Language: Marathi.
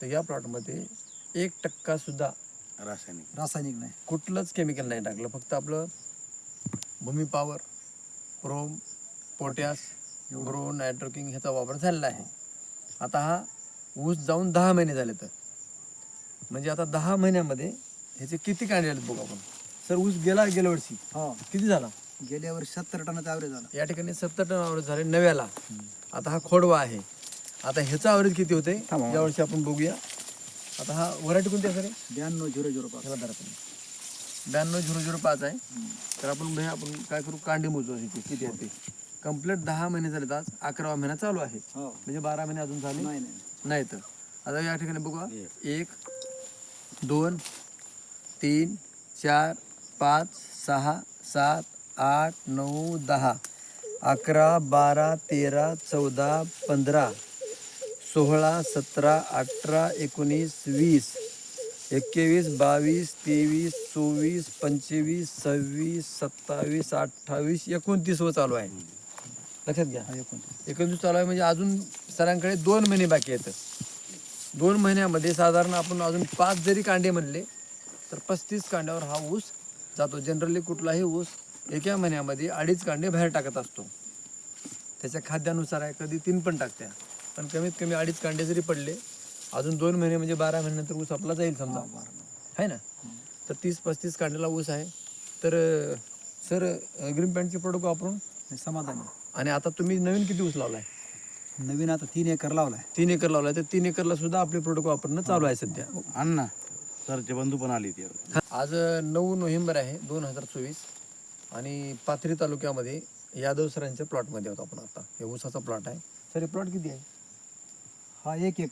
तर या प्लॉटमध्ये एक टक्का सुद्धा रासायनिक. रासायनिक नाही. कुठलंच केमिकल नाही टाकलं. फक्त आपलं भूमी पॉवर क्रोम पोटॅश ब्रो नायट्रोकिंग ह्याचा वापर झालेला आहे. आता हा ऊस जाऊन दहा महिने झाले तर. म्हणजे आता दहा महिन्यामध्ये ह्याचे किती कांडे आले बघू आपण. सर ऊस गेला गेल्या वर्षी. हो. किती झाला? गेल्या वर्षी सत्तर टनाचा ॲव्हरेज झाला. या ठिकाणी सत्तर टन आवरेज झाले नव्याला. आता हा खोडवा आहे. आता ह्याचा आवरेज किती होते या वर्षी आपण बघूया. आता हा व्हरायटी कोणती सर ब्याण्णव झिरो झिरो पाच. ब्याण्णव झिरो झिरो पाच आहे. तर आपण भैया आपण काय करू? कांडे मोजू ह्याची किती आहे ते कंप्लीट दहा महिने झाले आज. अकरावा महिना चालू आहे. हो. म्हणजे बारा महिने अजून झाले. नाही नाही. नाही तर. आता या ठिकाणी बघा एक दोन तीन चार पाच सहा सात आठ नऊ दहा. अकरा बारा तेरा चौदा पंधरा. सोळा सतरा अठरा एकोणीस वीस एकवीस बावीस तेवीस चोवीस पंचवीस सव्वीस सत्तावीस अठ्ठावीस एकोणतीस व चालू आहे. लक्षात घ्या. एकोणतीस. एकोणतीस चालू आहे म्हणजे अजून सरांकडे दोन महिने बाकी आहेत. दोन महिन्यामध्ये साधारण आपण अजून पाच जरी कांडे म्हणले तर पस्तीस कांड्यावर हा ऊस जातो. जनरली कुठलाही ऊस एका महिन्यामध्ये अडीच कांडे बाहेर टाकत असतो. त्याच्या खाद्यानुसार आहे कधी तीन पण टाकत्या. पण कमीत कमी अडीच कांडे जरी पडले अजून दोन महिने म्हणजे बारा महिन्यानंतर ऊस आपला जाईल समजा. आहे ना? तर तीस पस्तीस कांड्याला ऊस आहे. तर सर ग्रीन पॅन्टचे प्रोडक्ट वापरून? हे समाधानी आणि आता तुम्ही नवीन किती ऊस लावलाय? नवीन आता तीन एकर लावलाय. तीन एकर लावलाय. तर तीन एकरला सुद्धा आपले प्रोडक्ट वापरणं चालू आहे सध्या. अण्णा सरचे बंधू पण आले ते. आज नऊ नोव्हेंबर आहे दोन हजार चोवीस. आणि पाथरी तालुक्यामध्ये यादव सरांच्या प्लॉटमध्ये होतो आपण आता. हे ऊसाचा प्लॉट आहे. सर हे प्लॉट किती आहे? हा एक एक